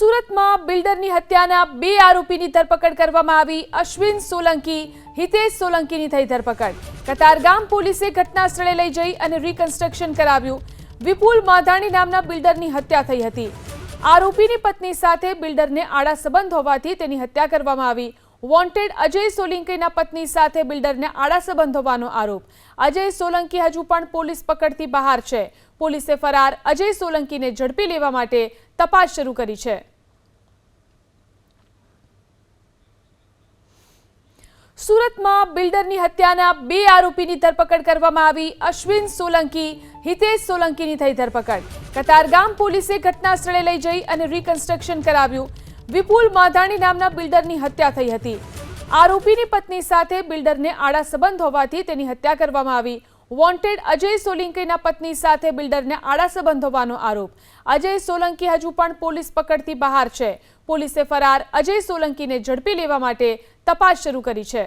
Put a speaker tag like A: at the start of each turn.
A: સુરતમાં બિલ્ડરની હત્યાના બે આરોપીની ધરપકડ કરવામાં આવી. અશ્વિન સોલંકી, હિતેશ સોલંકીની થઈ ધરપકડ. કતારગામ પોલીસે ઘટના સ્થળે લઈ જઈ અને રિકન્સ્ટ્રક્શન કરાવ્યું. વિપુલ માધાણી નામના બિલ્ડરની હત્યા થઈ હતી. આરોપીની પત્ની સાથે બિલ્ડરને આડા સંબંધ હોવાથી તેની હત્યા કરવામાં આવી. વોન્ટેડ અજય સોલંકીના પત્ની સાથે બિલ્ડરને આડા સંબંધ હોવાનો આરોપ. અજય સોલંકી હજુ પણ પોલીસ પકડથી બહાર છે. પોલીસે ફરાર અજય સોલંકીને ઝડપી લેવા માટે તપાસ શરૂ કરી છે. સુરતમાં બિલ્ડરની હત્યાના બે આરોપીની ધરપકડ કરવામાં આવી. અશ્વિન સોલંકી, હિતેશ સોલંકીની થઈ ધરપકડ. કતારગામ પોલીસે ઘટના સ્થળે લઈ જઈ અને રિકન્સ્ટ્રક્શન કરાવ્યું. વિપુલ માધાણી નામના બિલ્ડરની હત્યા થઈ હતી. આરોપીની પત્ની સાથે બિલ્ડરને આડા સંબંધ હોવાથી તેની હત્યા કરવામાં આવી. વોન્ટેડ અજય સોલંકીના પત્ની સાથે બિલ્ડરને આડા સંબંધ હોવાનો આરોપ. અજય સોલંકી હજુ પણ પોલીસ પકડથી બહાર છે. પોલીસે ફરાર અજય સોલંકીને ઝડપી લેવા માટે તપાસ શરૂ કરી છે.